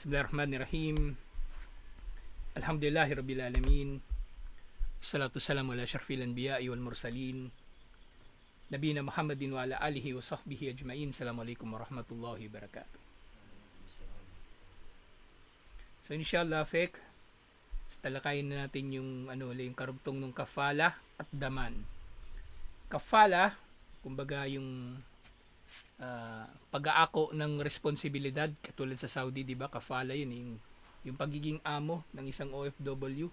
Bismillahirrahmanirrahim. Alhamdulillahi Rabbil Alamin. Salatu salamu ala syarfil anbiya'i wal mursalin. Nabina Muhammadin wa ala alihi wa sahbihi ajmain. Assalamualaikum warahmatullahi wabarakatuh. So inshallah, Fek, talakayin na natin yung ano, yung karugtong ng kafala at daman. Kafala, kumbaga yung ah, pag-aako ng responsibilidad katulad sa Saudi, 'di ba? Kafala 'yun yung yung pagiging amo ng isang OFW.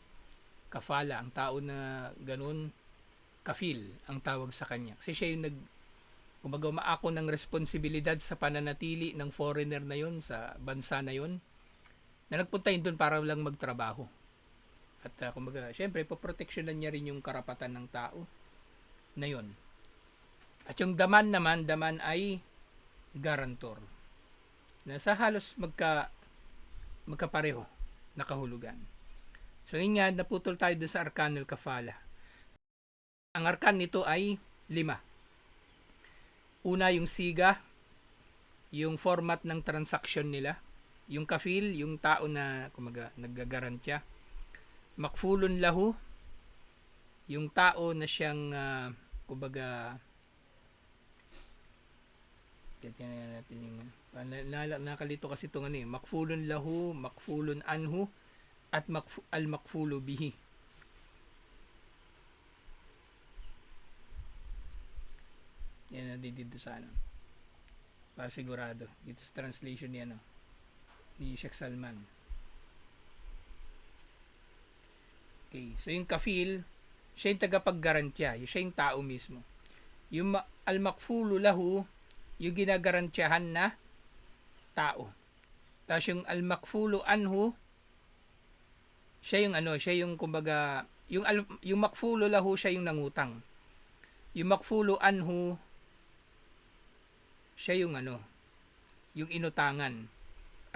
Kafala ang tao na ganun kafil ang tawag sa kanya. Kasi siya yung nag kumbaga umaako ng responsibilidad sa pananatili ng foreigner na 'yon sa bansa na 'yon na nagpunta yun doon para lang magtrabaho. At ah, kumbaga, syempre, poproteksyonan niya rin yung karapatan ng tao na 'yon. At yung daman naman, daman ay garantor. Na sa halos magka magkapareho na kahulugan. So yun nga, naputol tayo doon sa Arkanul Kafala. Ang arkan nito ay lima. Una yung siga, yung format ng transaction nila, yung kafil, yung tao na kumaga, naggagarantya. Makfulun lahu, yung tao na siyang ah, kumbaga Ganyan natin yung ah, na, na, nakalito kasi itong ano eh, makfulun lahu, makfulun anhu, at makfu, al makfulu bihi. Yan na dito sa ano. Para sigurado. Dito sa translation ni ano, ni Sheikh Salman. Okay. So yung kafil, siya yung tagapaggarantya. Siya yung tao mismo. Yung ma- al makfulu lahu, yung ginagarantyahan na tao. Tapos yung al-makfulu anhu, siya yung ano, siya yung kumbaga, yung, al, yung makfulo lahu siya yung nangutang. Yung makfulo anhu, siya yung ano, yung inutangan.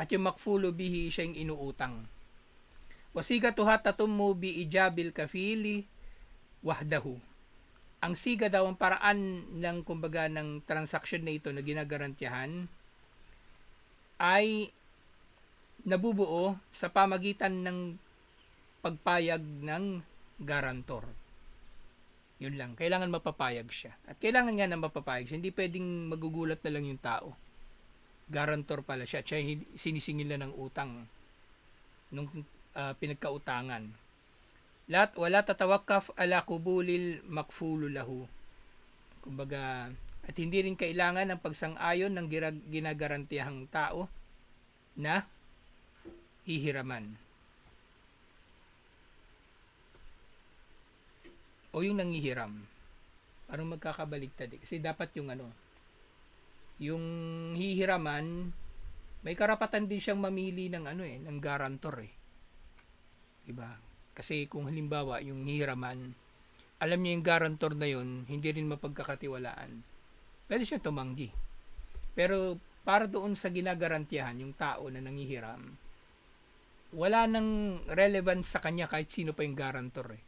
At yung makfulo bihi, siya yung inuutang. Wasiga tuha tatummu bi ijabil kafili wahdahu ang siga daw ang paraan ng kumbaga ng transaction na ito na ginagarantiyahan ay nabubuo sa pamagitan ng pagpayag ng garantor. Yun lang. Kailangan mapapayag siya. At kailangan nga na mapapayag siya. Hindi pwedeng magugulat na lang yung tao. Garantor pala siya. Siya sinisingil na ng utang nung ah, pinagkautangan. Lat wala tatawakkaf ala kubulil makfulu lahu. Kumbaga, at hindi rin kailangan ng pagsang-ayon ng ginagarantiyahang tao na hihiraman. O yung nangihiram. Parang magkakabaligtad eh. Kasi dapat yung ano, yung hihiraman, may karapatan din siyang mamili ng ano eh, ng garantor eh. Diba? Kasi kung halimbawa yung hihiraman, alam niya yung garantor na yun, hindi rin mapagkakatiwalaan. Pwede siya tumanggi. Pero para doon sa ginagarantiyahan, yung tao na nangihiram, wala nang relevance sa kanya kahit sino pa yung garantor eh.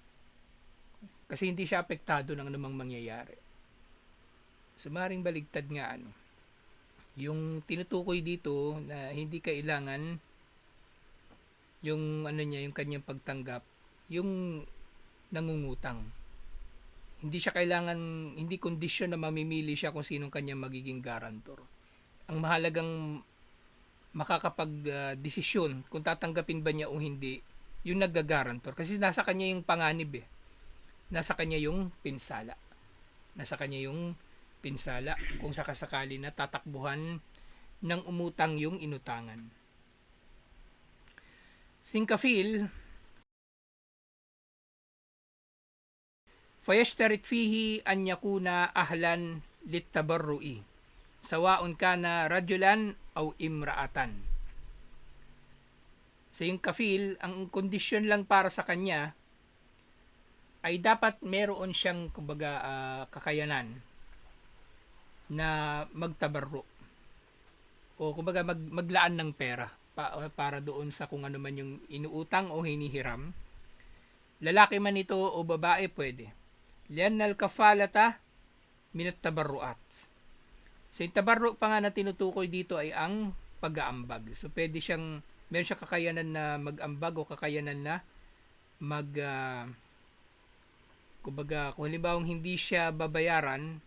Kasi hindi siya apektado ng anumang mangyayari. So maring baligtad nga ano. Yung tinutukoy dito na hindi kailangan yung ano niya, yung kanyang pagtanggap, yung nangungutang. Hindi siya kailangan, hindi kondisyon na mamimili siya kung sinong kanyang magiging garantor. Ang mahalagang makakapag-desisyon kung tatanggapin ba niya o hindi, yung nagga-garantor. Kasi nasa kanya yung panganib eh. Nasa kanya yung pinsala. Nasa kanya yung pinsala kung sakasakali na tatakbuhan ng umutang yung inutangan. Singkafil, fayashtarit fihi an yakuna ahlan littabarru'i sawaun kana rajulan aw imra'atan sa yung kafil ang kondisyon lang para sa kanya ay dapat meron siyang kumbaga ah, kakayanan na magtabarro o kumbaga mag, maglaan ng pera pa, para doon sa kung ano man yung inuutang o hinihiram. Lalaki man ito o babae pwede lian al kafalata minat tabarruat. So tabarru pa nga na tinutukoy dito ay ang pag-aambag. So pwede siyang meron siya kakayanan na mag-ambag o kakayanan na mag ah, kumbaga kung halimbawa hindi siya babayaran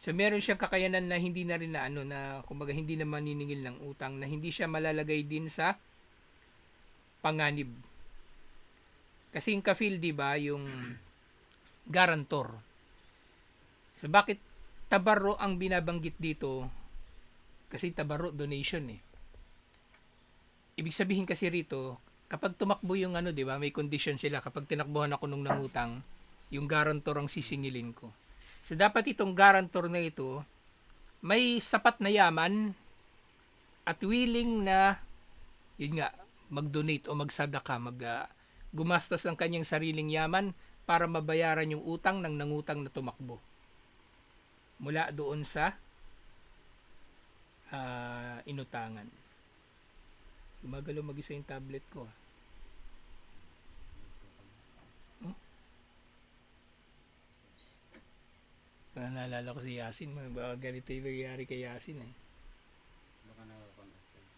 so meron siyang kakayanan na hindi na rin na ano na kumbaga hindi na maniningil ng utang na hindi siya malalagay din sa panganib. Kasi yung kafil di ba yung garantor so bakit tabarro ang binabanggit dito kasi tabarro donation eh ibig sabihin kasi rito kapag tumakbo yung ano, 'di ba? May condition sila kapag tinakbuhan ako nung nangutang, yung garantor ang sisingilin ko. So dapat itong garantor na ito may sapat na yaman at willing na yun nga mag-donate o magsadaka, mag ah, gumastos ng kanyang sariling yaman para mabayaran yung utang ng nangutang na tumakbo. Mula doon sa ah, inutangan. Gumagalaw mag-isa yung tablet ko. ah. Parang naalala ko si Yasin. Baka ganito yung nangyayari kay Yasin eh. Baka nakaka-understand.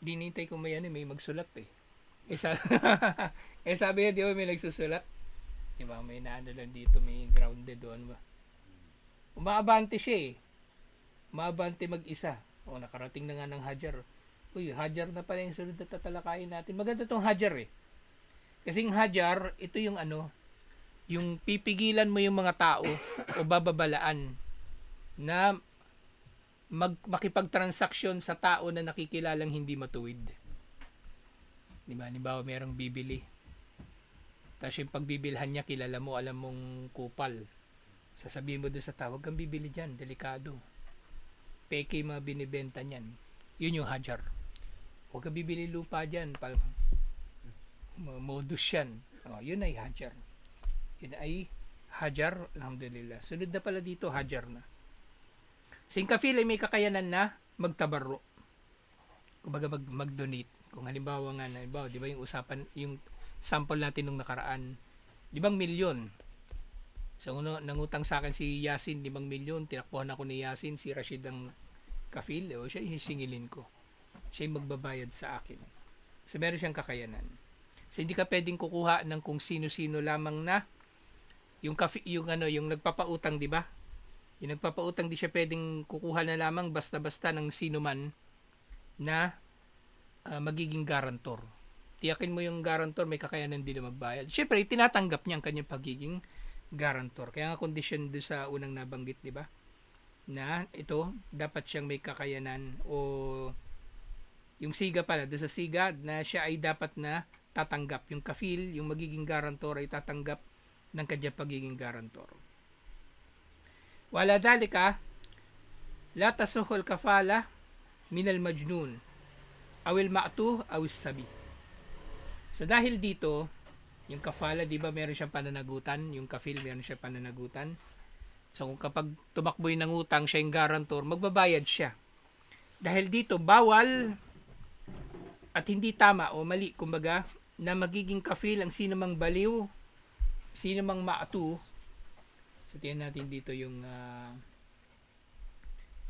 Dinintay ko may ano, may magsulat eh. Eh, sa eh sabi niya, di ba may nagsusulat? Di ba, may naano lang dito, may grounded doon ba? Umaabante siya eh. Umaabante mag-isa. O, nakarating na nga ng Hajar. Uy, Hajar na pala yung sunod na tatalakayin natin. Maganda tong Hajar eh. Kasing Hajar, ito yung ano, yung pipigilan mo yung mga tao o bababalaan na mag makipagtransaksyon sa tao na nakikilalang hindi matuwid. Di ba? Halimbawa, merong bibili. Tapos yung pagbibilhan niya, kilala mo, alam mong kupal. Sasabihin mo doon sa tao, huwag kang bibili dyan, delikado. Peke mga binibenta niyan. Yun yung hajar. Huwag kang bibili lupa dyan. Pal mo- modus yan. Oh, yun ay hajar. Yun ay hajar, alhamdulillah. Sunod na pala dito, hajar na. So yung kafil ay may kakayanan na magtabarro. Kumbaga mag, mag-donate. Kung halimbawa nga, halimbawa, di ba yung usapan, yung sample natin nung nakaraan, limang milyon. So, ano, nangutang sa akin si Yasin, limang milyon. Tinakbuhan ako ni Yasin, si Rashid ang kafil. O, siya yung singilin ko. Siya yung magbabayad sa akin. So, meron siyang kakayanan. So, hindi ka pwedeng kukuha ng kung sino-sino lamang na yung kafi, yung ano, yung nagpapautang, di ba? Yung nagpapautang, di siya pwedeng kukuha na lamang basta-basta ng sino man na ah, magiging garantor. Tiyakin mo yung garantor, may kakayanan din na magbayad. Siyempre, tinatanggap niya ang kanyang pagiging garantor. Kaya nga condition do sa unang nabanggit, di ba? Na ito, dapat siyang may kakayanan o yung siga pala, do sa siga na siya ay dapat na tatanggap. Yung kafil, yung magiging garantor ay tatanggap ng kanyang pagiging garantor. Wala dalika, la tasuhul kafala minal majnun awil ma'tu awis sabi. So dahil dito, yung kafala, di ba meron siyang pananagutan, yung kafil meron siyang pananagutan. So kung kapag tumakbo yung nangutang, siya yung garantor, magbabayad siya. Dahil dito, bawal at hindi tama o mali, kumbaga, na magiging kafil ang sino mang baliw, sino mang maatu. So tingnan natin dito yung ah,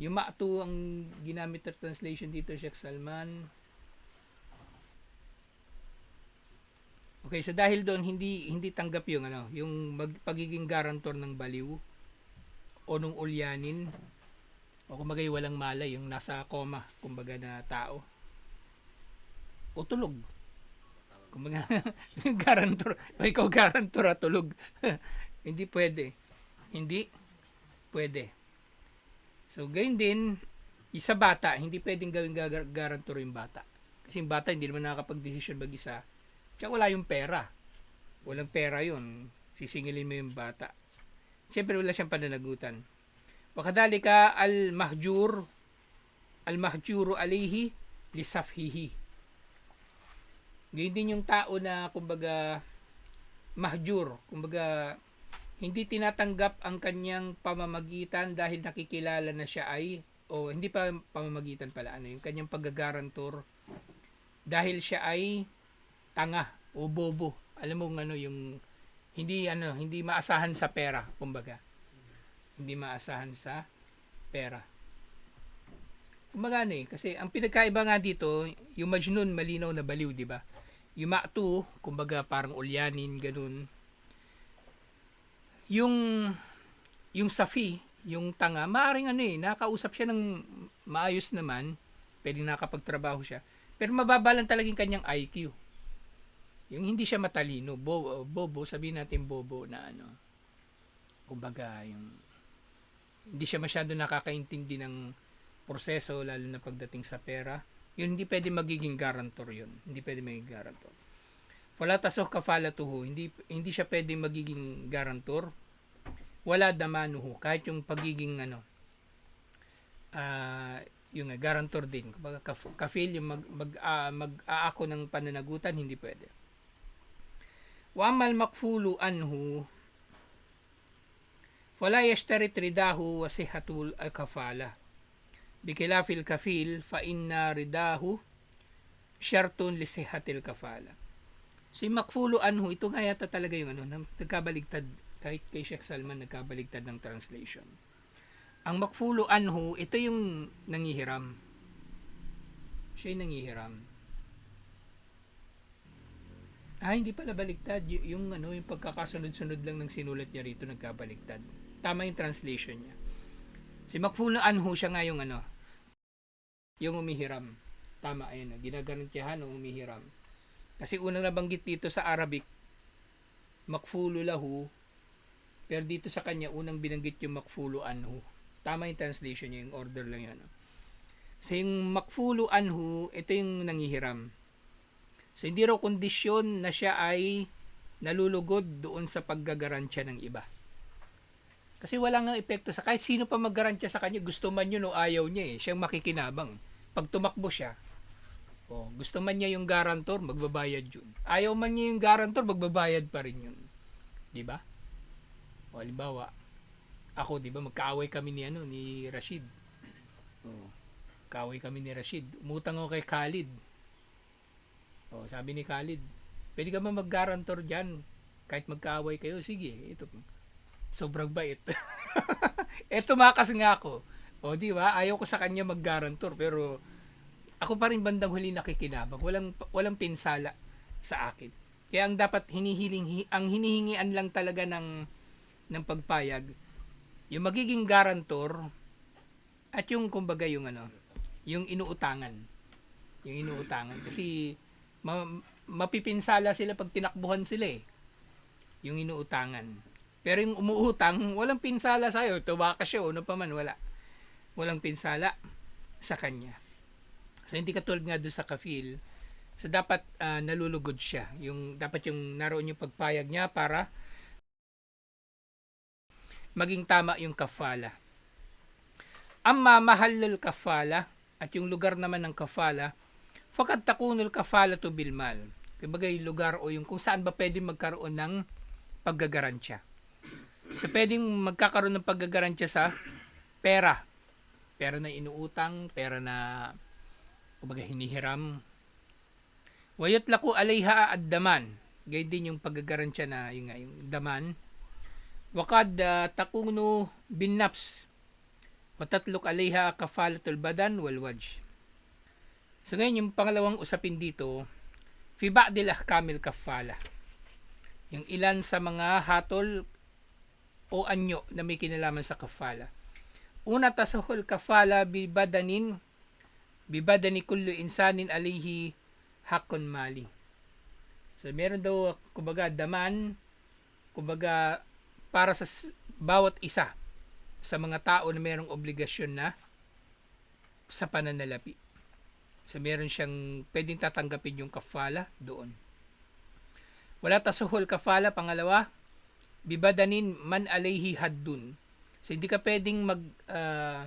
yung maatu ang ginamit na translation dito, Sheikh Salman. Okay, so dahil doon hindi hindi tanggap yung ano, yung mag, pagiging garantor ng baliw o nung ulyanin o kumbaga walang malay, yung nasa coma, kumbaga na tao. O tulog. Kumbaga, garantor. O ikaw garantor at tulog. hindi pwede. Hindi pwede. So, gayon din, isa bata, hindi pwedeng gawing garantor yung bata. Kasi yung bata hindi naman nakakapag-desisyon mag-isa. Tsaka wala yung pera. Walang pera yun. Sisingilin mo yung bata. Siyempre wala siyang pananagutan. Wakadalika al-mahjur al-mahjuru alayhi lisafhihi. Ganyan din yung tao na kumbaga mahjur, kumbaga hindi tinatanggap ang kanyang pamamagitan dahil nakikilala na siya ay o hindi pa pamamagitan pala ano yung kanyang paggagarantor dahil siya ay tanga o bobo alam mo ano yung hindi ano hindi maasahan sa pera kumbaga hindi maasahan sa pera Kumbaga ano eh, kasi ang pinagkaiba nga dito, yung Majnun malinaw na baliw, di ba? Yung Ma'tu, kumbaga parang ulyanin, ganun. Yung yung Safi, yung tanga, maaring ano eh, nakausap siya ng maayos naman, pwedeng nakapagtrabaho siya. Pero mababa talaga yung kanyang IQ. Yung hindi siya matalino, bo, bobo, sabihin natin bobo na ano. Kumbaga, yung hindi siya masyado nakakaintindi ng proseso lalo na pagdating sa pera. Yun hindi pwede magiging garantor yun. Hindi pwede magiging garantor. Wala tasoh kafalatuhu, hindi hindi siya pwede magiging garantor. Wala damanuhu, kahit yung pagiging ano ah yung nga, garantor din. Kumbaga kaf- kafil yung mag mag, ah, mag-aako ng pananagutan, hindi pwede. Wala yashtarit ridahu wa sihatul al-kafala. Bikilafil kafil fa inna ridahu syartun li sihatil kafala. Si Makfulu Anhu, ito nga yata talaga yung ano, nagkabaligtad, kahit kay Sheikh Salman nagkabaligtad ng translation. Ang Makfulu Anhu, ito yung nangihiram. Siya yung nangihiram. Ah, hindi pala baligtad. Y- yung ano, yung pagkakasunod-sunod lang ng sinulat niya rito nagkabaligtad. Tama yung translation niya. Si Makfulu Anhu siya nga yung ano, yung umihiram. Tama, ayun. Ginagarantiyahan o umihiram. Kasi unang nabanggit dito sa Arabic, makfulu lahu, pero dito sa kanya, unang binanggit yung makfulu anhu. Tama yung translation niya, yung order lang yun. So yung makfulu anhu, ito yung nangihiram. So hindi raw kondisyon na siya ay nalulugod doon sa paggagarantiya ng iba. Kasi wala nga epekto sa kahit sino pa maggarantya sa kanya, gusto man yun o ayaw niya eh, siyang makikinabang. Pag tumakbo siya, Oh, gusto man niya yung garantor, magbabayad yun. Ayaw man niya yung garantor, magbabayad pa rin yun. 'Di ba? O halimbawa, ako 'di ba magkaaway kami ni ano ni Rashid. Oh, kaaway kami ni Rashid. Umutang ako kay Khalid. Oh, sabi ni Khalid, pwede ka ba mag-garantor diyan? Kahit magkaaway kayo, sige, ito. Sobrang bait. Eto makas nga ako. O, di ba? Ayaw ko sa kanya mag-garantor, pero ako pa rin bandang huli nakikinabang. Walang walang pinsala sa akin. Kaya ang dapat hinihiling hi- ang hinihingian lang talaga ng ng pagpayag yung magiging garantor at yung kumbaga yung ano, yung inuutangan. Yung inuutangan kasi ma- mapipinsala sila pag tinakbuhan sila eh. Yung inuutangan. Pero yung umuutang, walang pinsala sa'yo. Tumakas siya, ano pa man, wala. Walang pinsala sa kanya. So hindi katulad nga doon sa kafil. So dapat ah, nalulugod siya. Yung dapat yung naroon yung pagpayag niya para maging tama yung kafala. Amma mahallul kafala at yung lugar naman ng kafala, fakad takunul kafala to bilmal. Kumbaga yung lugar o yung kung saan ba pwede magkaroon ng paggagarantiya. So pwedeng magkakaroon ng paggagarantiya sa pera. Pera na inuutang, pera na kumbaga hinihiram. Wayat laku alayha ad-daman. Gayun din yung paggagarantiya na yung, yung daman. Wakad uh, takunu bin nafs. Watatluk alayha kafalatul badan wal wajh. So ngayon yung pangalawang usapin dito, fi ba'dil ahkamil kafala. Yung ilan sa mga hatol o anyo na may kinalaman sa kafala. Una tasahul kafala bi badanin bibadani kullu insanin alayhi hakon mali. So meron daw kumbaga daman kumbaga para sa bawat isa sa mga tao na merong obligasyon na sa pananalapi. So meron siyang pwedeng tatanggapin yung kafala doon. Wala tasuhul kafala pangalawa bibadanin man alayhi haddun. So hindi ka pwedeng mag ah,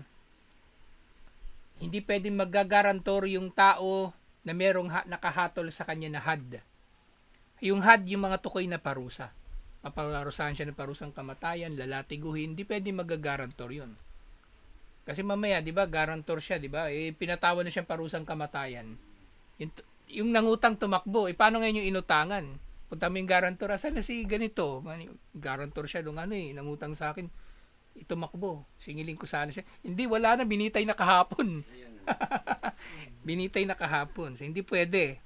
hindi pwedeng magagarantor yung tao na merong ha- nakahatol sa kanya na had. Yung had, yung mga tukoy na parusa. Paparusahan siya ng parusang kamatayan, lalatiguhin, hindi pwedeng magagarantor yun. Kasi mamaya, di ba, garantor siya, di ba? Eh, pinatawan na siyang parusang kamatayan. Yung, yung nangutang tumakbo, eh, paano ngayon yung inutangan? Punta mo yung garantor, asan na si ganito? Garantor siya nung ano eh, nangutang sa akin, itumakbo, singilin ko sana siya. Hindi, wala na, binitay na kahapon. Binitay na kahapon. So, hindi pwede.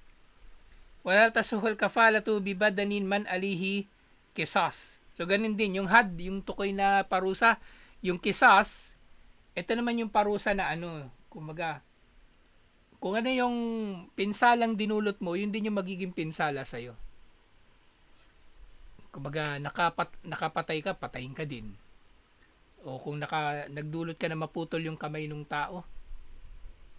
Wala tasuhol kafala tu bibadanin man alihi kisas. So, ganun din. Yung had, yung tukoy na parusa, yung kisas, ito naman yung parusa na ano, kumaga, kung ano yung pinsalang dinulot mo, yun din yung magiging pinsala sa'yo. Kumbaga, nakapat, nakapatay ka, patayin ka din. O kung naka, nagdulot ka na maputol yung kamay ng tao,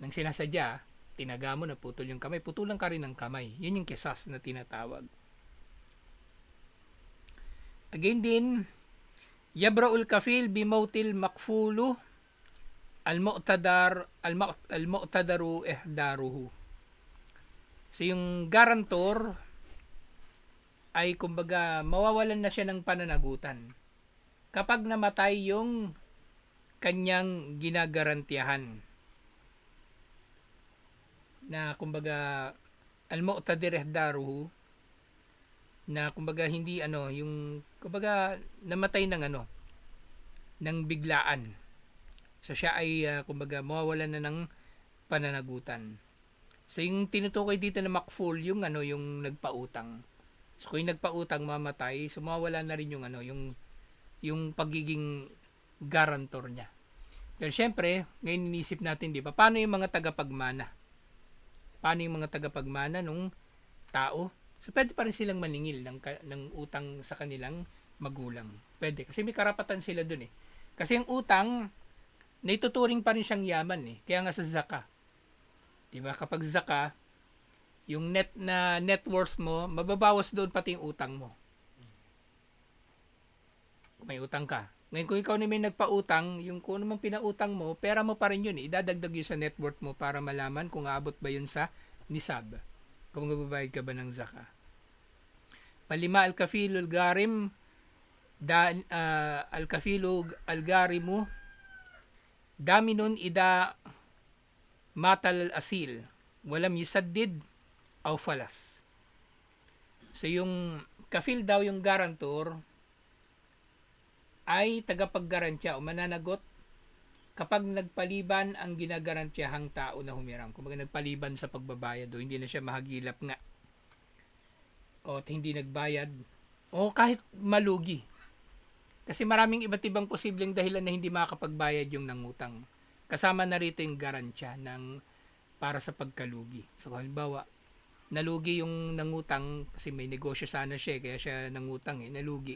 nang sinasadya, tinaga mo na putol yung kamay, putulan ka rin ng kamay. Yun yung kisas na tinatawag. Again din, yabraul kafil bimautil makfulu al-mu'tadar al-mu- al-mu'tadaru ihdaruhu. So yung garantor ay kumbaga mawawalan na siya ng pananagutan kapag namatay yung kanyang ginagarantiyahan na kumbaga al-mu'tadir ihdaruhu na kumbaga hindi ano yung kumbaga namatay ng ano ng biglaan so siya ay ah, kumbaga mawawalan na ng pananagutan so yung tinutukoy dito na makful yung ano yung nagpautang so kung yung nagpautang mamatay so mawawala na rin yung ano yung yung pagiging garantor niya pero syempre ngayon inisip natin di ba paano yung mga tagapagmana paano yung mga tagapagmana nung tao So, pwede pa rin silang maningil ng, ng utang sa kanilang magulang. Pwede. Kasi may karapatan sila dun eh. Kasi ang utang, naituturing pa rin siyang yaman eh. Kaya nga sa zaka. Diba? Kapag zaka, yung net na net worth mo, mababawas doon pati yung utang mo. Kung may utang ka. Ngayon, kung ikaw na may nagpautang, yung kung ano mang pinautang mo, pera mo pa rin yun. eh. Idadagdag yun sa net worth mo para malaman kung aabot ba yun sa nisab kung magbabayad ka ba ng zaka. Palima al-kafilu al-garim da ah, al-kafilu al-garimu daminun ida matal al-asil walam yusaddid aw falas. So yung kafil daw yung garantor ay tagapaggarantya o mananagot kapag nagpaliban ang ginagarantyahang tao na humirang. Kung nagpaliban sa pagbabayad o hindi na siya mahagilap nga o hindi nagbayad o kahit malugi. Kasi maraming iba't ibang posibleng dahilan na hindi makakapagbayad yung nangutang. Kasama na rito yung garantya ng para sa pagkalugi. So halimbawa, nalugi yung nangutang kasi may negosyo sana siya kaya siya nangutang eh, nalugi.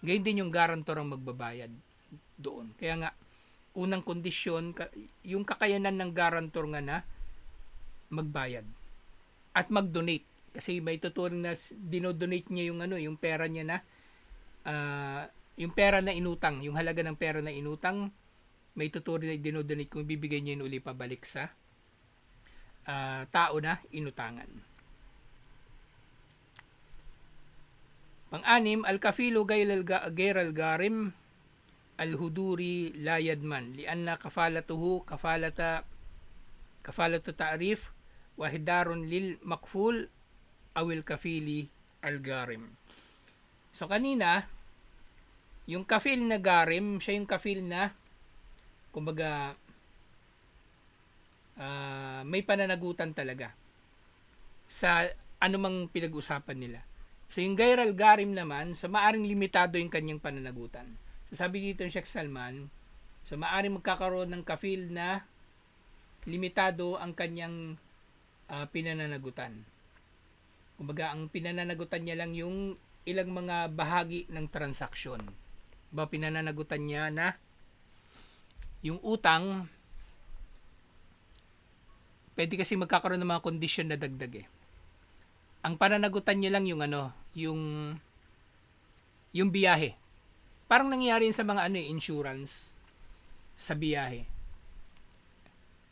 Ganyan din yung garantor ang magbabayad doon. Kaya nga, unang kondisyon, yung kakayanan ng garantor nga na magbayad at mag-donate. Kasi may tuturing na dinodonate niya yung ano, yung pera niya na ah, yung pera na inutang, yung halaga ng pera na inutang, may tuturing na dinodonate kung bibigay niya yun uli pabalik sa ah, tao na inutangan. Pang-anim, al-kafilu gayral gayral garim al-huduri la yadman lianna kafalatuhu kafalata kafalatu ta'rif wa hidarun lil makful awil kafili al-garim. So kanina, yung kafil na garim, siya yung kafil na kumbaga ah, may pananagutan talaga sa anumang pinag-usapan nila. So yung gairal garim naman, sa maaring limitado yung kanyang pananagutan. So sabi dito ng Sheikh Salman, so maaring magkakaroon ng kafil na limitado ang kanyang ah, pinananagutan. Kumbaga, ang pinananagutan niya lang yung ilang mga bahagi ng transaksyon. Ba pinananagutan niya na yung utang pwede kasi magkakaroon ng mga kondisyon na dagdag eh. Ang pananagutan niya lang yung ano, yung yung biyahe. Parang nangyayari yun sa mga ano eh, insurance sa biyahe.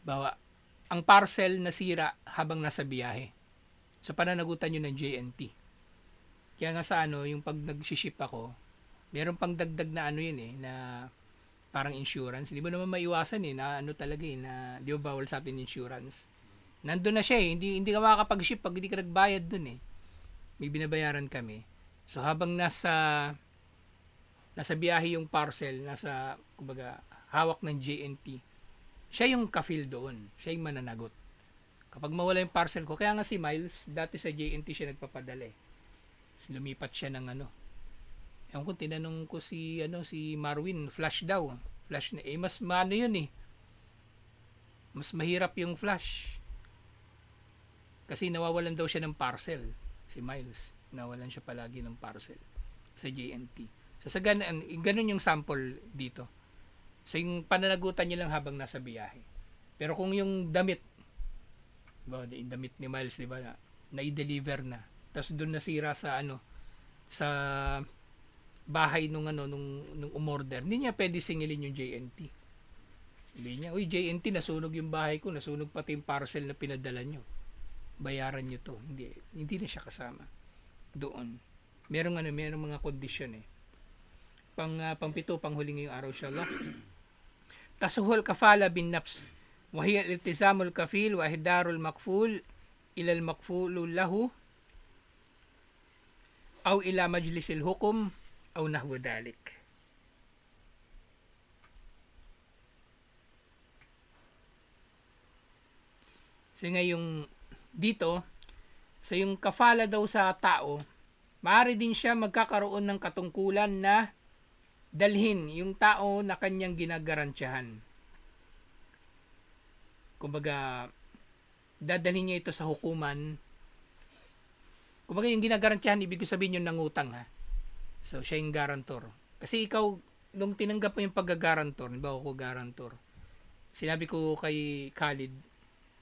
Bawa, ang parcel nasira habang nasa biyahe. So pananagutan yun ng JNT. Kaya nga sa ano, yung pag nag-ship ako, meron pang dagdag na ano yun eh, na parang insurance. Hindi mo naman maiwasan eh, na ano talaga eh, na di ba bawal sa atin insurance. Nandun na siya eh, hindi, hindi ka makakapag-ship pag hindi ka nagbayad dun eh. May binabayaran kami. So habang nasa nasa biyahe yung parcel, nasa kumbaga hawak ng JNT. siya yung kafil doon. Siya yung mananagot. Kapag mawala yung parcel ko, kaya nga si Miles, dati sa JNT siya nagpapadala eh. Lumipat siya ng ano. Ewan ko, tinanong ko si, ano, si Marwin, flash daw. Flash na, eh, mas maano yun eh. Mas mahirap yung flash. Kasi nawawalan daw siya ng parcel, si Miles. Nawalan siya palagi ng parcel sa JNT. So sa ganun, ganun yung sample dito. So yung pananagutan niya lang habang nasa biyahe. Pero kung yung damit, ba, yung damit ni Miles, di ba, na, na-deliver na. Tapos doon nasira sa ano, sa bahay nung ano nung nung umorder. Hindi niya pwede singilin yung JNT. Sabi niya, "Uy, JNT nasunog yung bahay ko, nasunog pati yung parcel na pinadala niyo. Bayaran niyo to." Hindi hindi na siya kasama doon. Merong ano, merong mga kondisyon eh. Pang uh, pangpito, panghuli ngayong araw inshallah. Tasuhul kafala bin nafs wa hiya iltizamul kafil wa ihdarul makful ila al makfulu lahu aw aw nahwa dalik. So yung dito, so yung kafala daw sa tao, maaari din siya magkakaroon ng katungkulan na dalhin yung tao na kanyang ginagarantiyahan. Kumbaga, dadalhin niya ito sa hukuman. Kumbaga yung ginagarantiyahan, ibig sabihin yung nangutang ha. So, siya yung garantor. Kasi ikaw, nung tinanggap mo yung pagga-garantor, ba ako garantor, sinabi ko kay Khalid,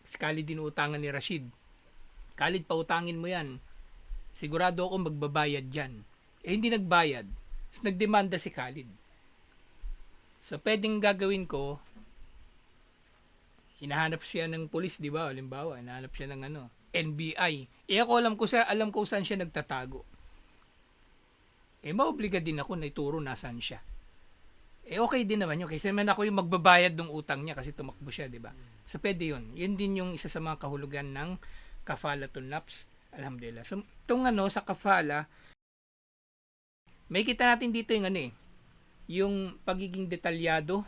si Khalid dinuutangan ni Rashid. Khalid, pautangin mo yan. Sigurado ako magbabayad dyan. Eh, hindi nagbayad. Tapos nagdemanda si Khalid. So, pwedeng gagawin ko, hinahanap siya ng polis, di ba? Halimbawa, hinahanap siya ng ano, NBI. Eh ako alam ko siya, alam ko saan siya nagtatago. Eh maobliga din ako na ituro nasaan siya. Eh okay din naman yun. Kasi naman ako yung magbabayad ng utang niya kasi tumakbo siya, di ba? So pwede yun. Yun din yung isa sa mga kahulugan ng kafalatul nafs. Alhamdulillah. So itong ano sa kafala, may kita natin dito yung ano eh, yung pagiging detalyado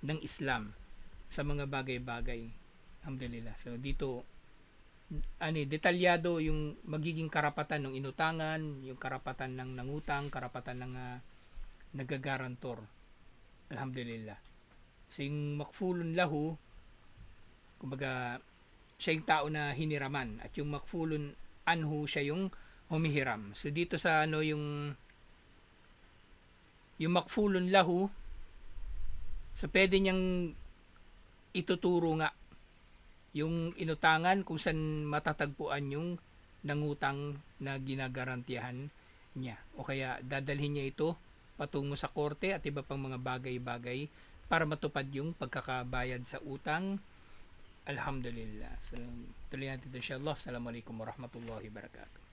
ng Islam sa mga bagay-bagay. Alhamdulillah. So dito ano detalyado yung magiging karapatan ng inutangan, yung karapatan ng nangutang, karapatan ng uh, nagagarantor. Alhamdulillah. So yung makfulun lahu, kumbaga, siya yung tao na hiniraman at yung makfulun anhu siya yung humihiram. So dito sa ano yung yung makfulun lahu, so pwede niyang ituturo nga yung inutangan kung saan matatagpuan yung nangutang na ginagarantiyahan niya. O kaya dadalhin niya ito patungo sa korte at iba pang mga bagay-bagay para matupad yung pagkakabayad sa utang. Alhamdulillah. So, tuloy natin ito insyaAllah. Assalamualaikum warahmatullahi wabarakatuh.